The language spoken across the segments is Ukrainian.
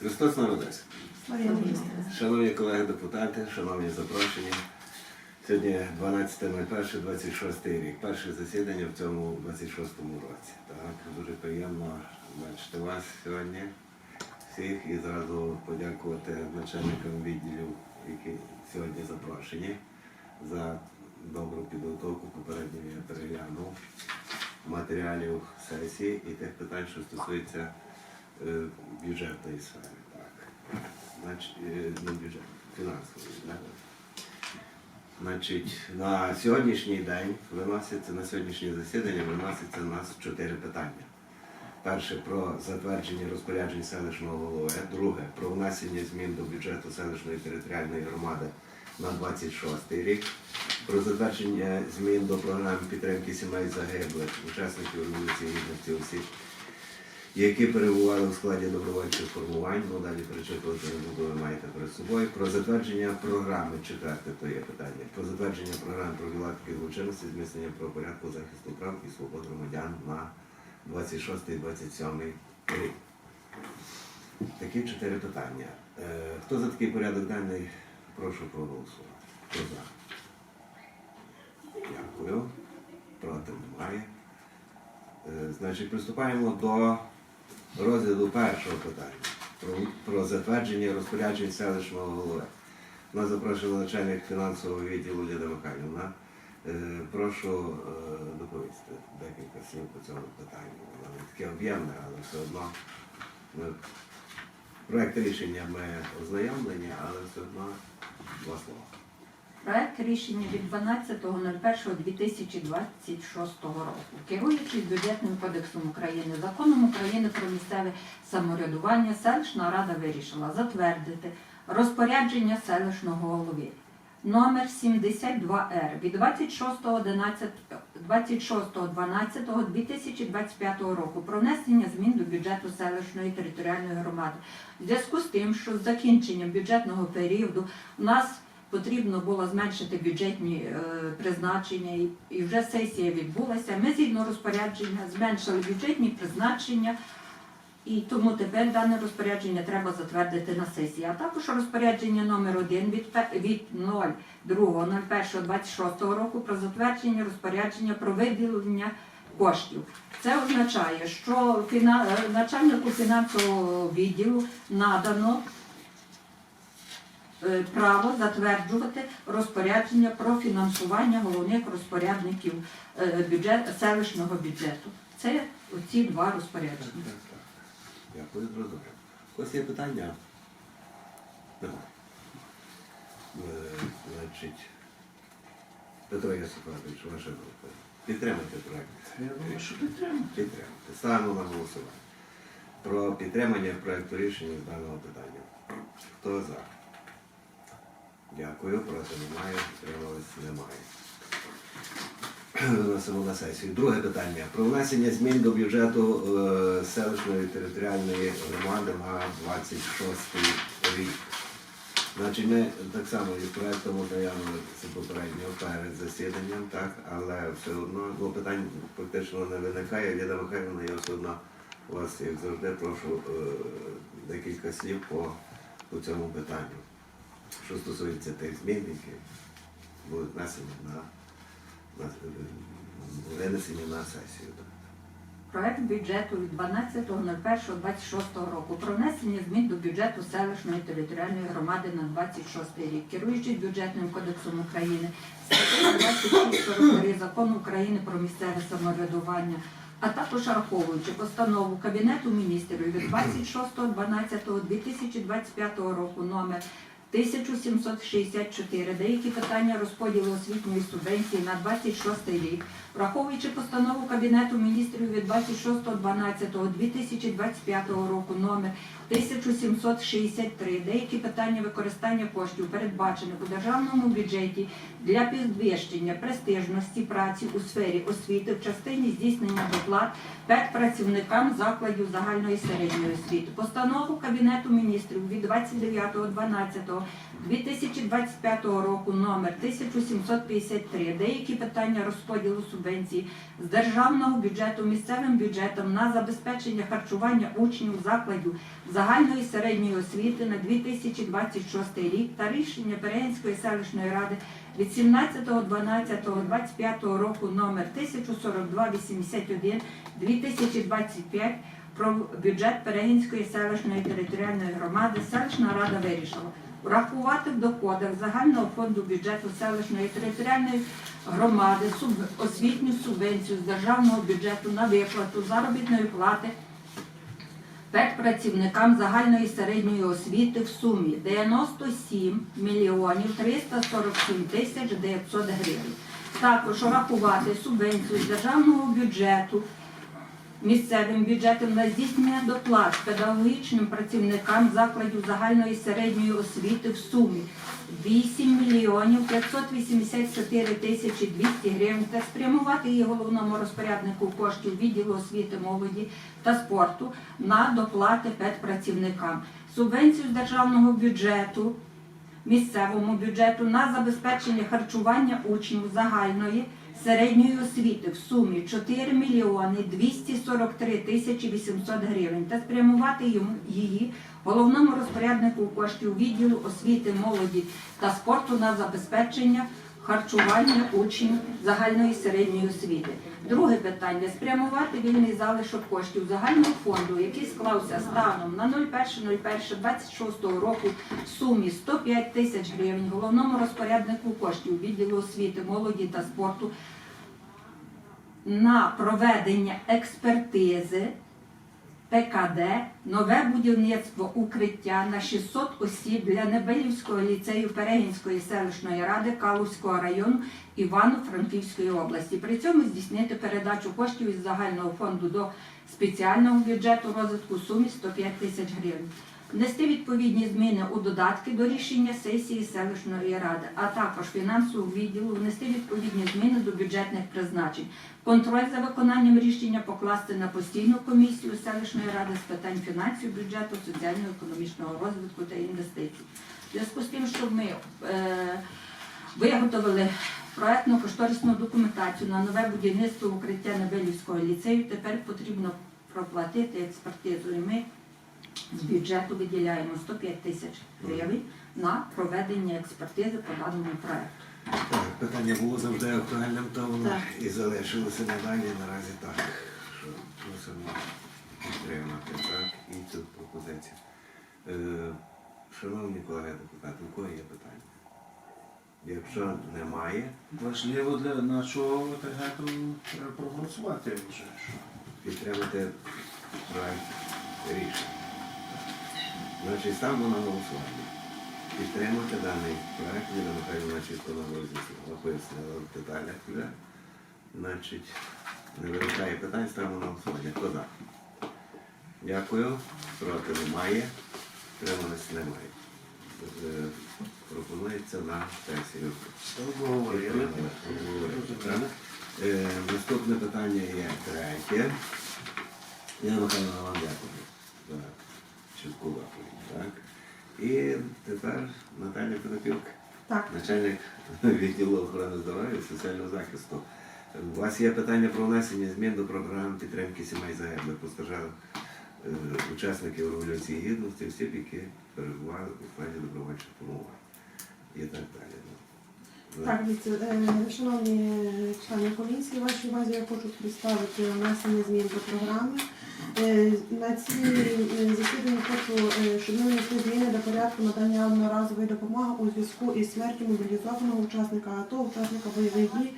Христос народився. Шановні колеги депутати, шановні запрошені. Сьогодні 12.01.26 рік. Перше засідання в цьому 26-му році. Так, дуже приємно бачити вас сьогодні всіх і зразу подякувати начальникам відділів, які сьогодні запрошені за добру підготовку. Попередньо я переглянув матеріалів сесії і тих питань, що стосуються бюджетної сфери. Так. Значить, е, не бюджет, фінансової. Да? Значить, на сьогоднішній день виноситься на сьогоднішнє засідання виноситься у нас чотири питання. Перше про затвердження розпоряджень селищного голови, друге про внесення змін до бюджету селищної територіальної громади на 26 рік, про затвердження змін до програми підтримки сімей загиблих, учасників революції гідності осіб, які перебували в складі добровольчих формувань, далі перечитувати ви маєте перед собою, про затвердження програми, четверте то є питання, про затвердження програми профілактики злочинності, зміцнення правопорядку захисту прав і свобод громадян на 26-27 рік. Такі чотири питання. Е, Хто за такий порядок денний, прошу проголосувати. Хто за? Дякую. Проти немає. Е, Значить, приступаємо до розгляду першого питання про, про затвердження розпоряджень селищного голови. Нас запрошував начальник фінансового відділу Ліда Михайлівна. Е, Прошу е, доповісти декілька слів по цьому питанню. Воно не таке об'ємне, але все одно ми, проект рішення ми ознайомлені, але все одно два слова. Проект рішення від 12.01.2026 року, керуючись бюджетним кодексом України, законом України про місцеве самоврядування, селищна рада вирішила затвердити розпорядження селищного голови номер 72Р від 26.11 26.12.2025 року про внесення змін до бюджету селищної територіальної громади. В зв'язку з тим, що з закінченням бюджетного періоду у нас потрібно було зменшити бюджетні е, призначення, і, вже сесія відбулася. Ми згідно розпорядження зменшили бюджетні призначення, і тому тепер дане розпорядження треба затвердити на сесії. А також розпорядження номер 1 від, від 02.01.26 року про затвердження розпорядження про виділення коштів. Це означає, що фіна... е, начальнику фінансового відділу надано право затверджувати розпорядження про фінансування головних розпорядників е, бюджет, селищного бюджету. Це оці два розпорядження. Так, так. Дякую, зрозумів. Ось є питання. Е, Значить, Петро Ясифович, ваша група. Підтримайте проект. Я думаю, що підтримати. Підтримати. Ставимо на голосування. Про підтримання проекту рішення з даного питання. Хто за? Дякую, проти немає, підтримались немає. Виносимо на сесію. Друге питання. Про внесення змін до бюджету е, селищної територіальної громади на 26 рік. Значить, ми так само із проектом ознайомилися попередньо перед засіданням, так, але все одно ну, питань фактично не виникає. Ліда Михайлівна, я все одно вас, як завжди, прошу е, декілька слів по, по цьому питанню. Що стосується тих змін, які будуть внесені на, на винесені на сесію. Проект бюджету від 12.01.26 року про внесення змін до бюджету селищної територіальної громади на 26 рік, керуючись бюджетним кодексом України, статтею 2643 закону України про місцеве самоврядування, а також враховуючи постанову Кабінету міністрів від 26.12.2025 року номер 1764, деякі питання розподілу освітньої субвенції на 26 рік, враховуючи постанову Кабінету міністрів від 26.12.2025 року номер 1763, деякі питання використання коштів, передбачених у державному бюджеті для підвищення престижності праці у сфері освіти в частині здійснення доплат ПЕК працівникам закладів загальної середньої освіти. Постанову Кабінету міністрів від 29.12 2025 року номер 1753 деякі питання розподілу субвенцій з державного бюджету місцевим бюджетом на забезпечення харчування учнів закладів загальної середньої освіти на 2026 рік та рішення Перегінської селищної ради від 17.12.25 року номер 104281 2025 про бюджет Перегінської селищної територіальної громади селищна рада вирішила врахувати в доходах загального фонду бюджету селищної територіальної громади освітню субвенцію з державного бюджету на виплату заробітної плати педпрацівникам загальної середньої освіти в сумі 97 мільйонів 347 тисяч 900 гривень. Також врахувати субвенцію з державного бюджету місцевим бюджетом на здійснення доплат педагогічним працівникам закладів загальної середньої освіти в сумі 8 мільйонів 584 тисячі 200 гривень та спрямувати її головному розпоряднику коштів відділу освіти, молоді та спорту на доплати педпрацівникам. Субвенцію з державного бюджету місцевому бюджету на забезпечення харчування учнів загальної середньої освіти в сумі 4 мільйони 243 тисячі 800 гривень та спрямувати її головному розпоряднику коштів відділу освіти, молоді та спорту на забезпечення харчування учнів загальної середньої освіти. Друге питання спрямувати вільний залишок коштів загального фонду, який склався станом на 01.01.26 року в сумі 105 тисяч гривень головному розпоряднику коштів відділу освіти, молоді та спорту на проведення експертизи ПКД нове будівництво укриття на 600 осіб для Небелівського ліцею Перегінської селищної ради Калузького району Івано-Франківської області. При цьому здійснити передачу коштів із загального фонду до спеціального бюджету розвитку в сумі 105 тисяч гривень. Внести відповідні зміни у додатки до рішення сесії селищної ради, а також фінансового відділу внести відповідні зміни до бюджетних призначень. Контроль за виконанням рішення покласти на постійну комісію селищної ради з питань фінансів, бюджету, соціально-економічного розвитку та інвестицій. В зв'язку з тим, що ми е, виготовили проектну кошторисну документацію на нове будівництво укриття Небелівського ліцею, тепер потрібно проплатити експертизу. І ми з бюджету виділяємо 105 тисяч гривень на проведення експертизи по даному проекту. Так, питання було завжди актуальним, то воно Так. і залишилося надалі наразі так, що мусимо підтримати так, і цю пропозицію. Е, шановні колеги депутати, у кого є питання? Якщо немає, Важливо для нашого ТГ треба проголосувати вже. підтримати проект рішення. Значить, ставимо на голосування. Підтримати даний проект, Ліна Михайловна чисто на роз'яснила, пояснила в деталях вже. Значить, не виникає питань, ставимо на голосування. Хто за? Дякую. Проти немає. Триманості немає. Е, Пропонується на сесію. Обговорили. Е, Наступне питання є третє. Я Михайло вам дякую за чітку. Так? І тепер Наталя Пилипюк, Так, начальник відділу охорони здоров'я і соціального захисту. У вас є питання про внесення змін до програм підтримки сімей загиблих постраждалих е, учасників Революції Гідності, осіб, які перебували у складі добровольчих формувань. І так далі. Ну, так, дивіться, е, шановні члени комісії, вашій увазі я хочу представити внесення змін до програми. Е, На ці е, засіданні хочу, е, щоб ми внесли до порядку надання одноразової допомоги у зв'язку із смертю мобілізованого учасника АТО, учасника бойових дій,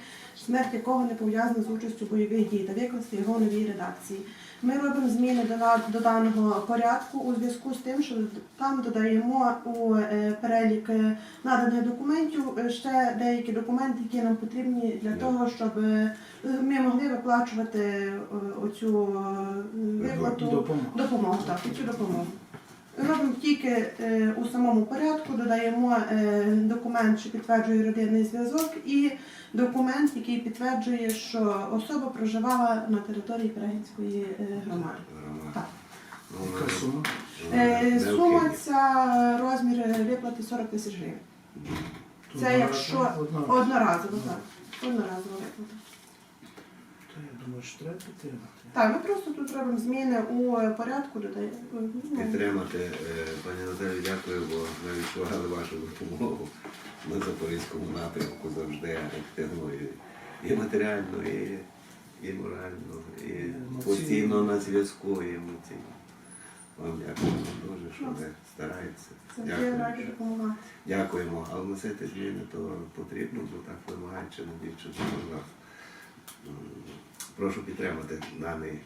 смерть якого не пов'язана з участю бойових дій та викласти його новій редакції. Ми робимо зміни до, даного порядку у зв'язку з тим, що там додаємо у е, перелік е, наданих документів е, ще деякі документи, які нам потрібні для того, щоб ми могли виплачувати оцю виплату допомогу. допомогу. Так, цю допомогу. Робимо тільки е, у самому порядку, додаємо е, документ, що підтверджує родинний зв'язок, і документ, який підтверджує, що особа проживала на території Перегінської е, громади. Так. Яка сума? Е, Сума ця розмір виплати 40 тисяч гривень. Це якщо одноразово, так. Одноразово виплата. Я думаю, що треба підтримати. Так, ми просто тут робимо зміни у порядку додаємо. ну, Підтримати, е, пані Наталі, дякую, бо ми відчували вашу допомогу на Запорізькому напрямку завжди активно і, і матеріально, і, і морально, і Емоційно. постійно на зв'язку, і емоційно. Вам дякуємо дуже, що ви стараєтеся. Дякую. допомагати. Дякуємо. А вносити зміни то потрібно, бо так вимагають чи не більше. М, Прошу підтримати даний.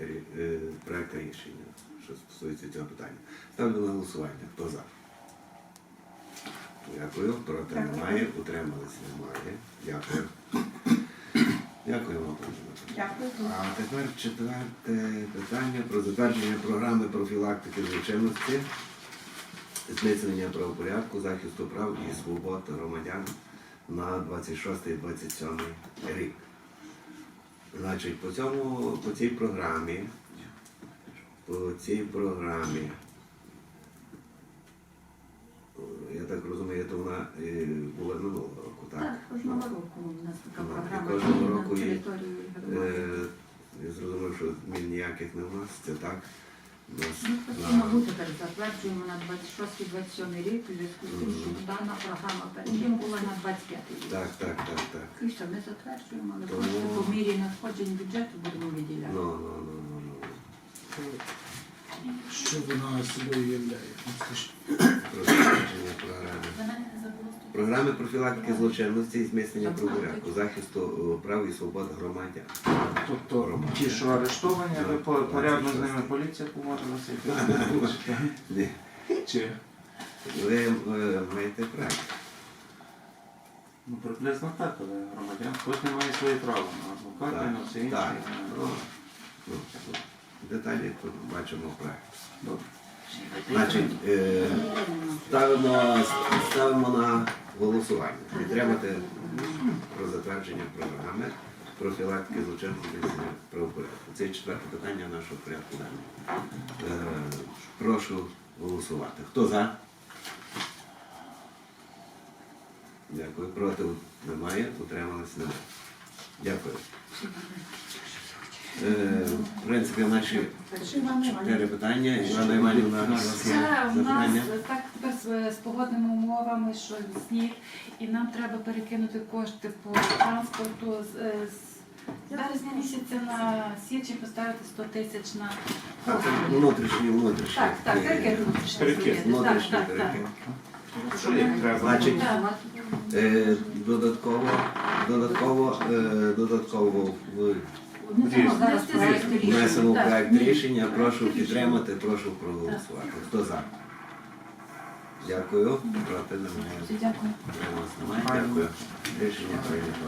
Рі- е, проект рішення, що стосується цього питання. Ставлю на голосування. Хто за? Дякую. Проти немає. Утримались немає. Дякую. Дякуємо, пане Дякую. А тепер четверте питання про затвердження програми профілактики злочинності, зміцнення правопорядку, захисту прав і свобод громадян на 26-27 рік. Значить, по цьому, по цій програмі, по цій програмі, я так розумію, то вона була минулого року, так? Так, кожного року у нас така і програма кожного року на території громади. Е, Я зрозумів, що змін ніяких не вноситься, так? Ми просто, на- мабуть, тепер затверджуємо на 26-27 рік, у зв'язку з тим, що дана програма перед тим була на 25 рік. Так, так, так, так. І що, ми затверджуємо, але Тому- кошти по мірі надходжень бюджету будемо виділяти. Ну, ну, ну, ну, ну. Що вона собою являє? Ну, скажіть. Про затвердження програми. Програми профілактики злочинності і зміцнення правопорядку, захисту е, прав і свобод громадян. Тобто ті, що арештовані, ви порядно з ними поліція поводилася і? Чи Ви е, маєте право. ну приблизно так, але громадян кожен має свої права на адвоката, на все інше. так. Ну, Ну, деталі тут бачимо добре. Значить, е, ставимо, ставимо на голосування. Підтримати про затвердження програми профілактики злочинності і правопорядку. Це четверте питання нашого порядку денного. Е, прошу голосувати. Хто за? Дякую. Проти немає. Утрималися немає. Дякую. Е, в принципі, наші чотири питання. Івана Іванівна, у Це у нас запитання? так тепер з, з погодними умовами, що сніг, і нам треба перекинути кошти по транспорту з, е, з березня місяця на січень поставити 100 тисяч на А це внутрішні, внутрішні. так, так, Е, перекид внутрішньо Перекид. Так, Внутрішні так, так. перекид. Що їм треба? Значить, Так. Е, Додатково, додатково, е, додатково в- Внесемо проект рішення. внесено проект рішення. Прошу підтримати, прошу проголосувати. Хто за? Дякую. Проти немає. Дякую. Дякую. Рішення прийнято.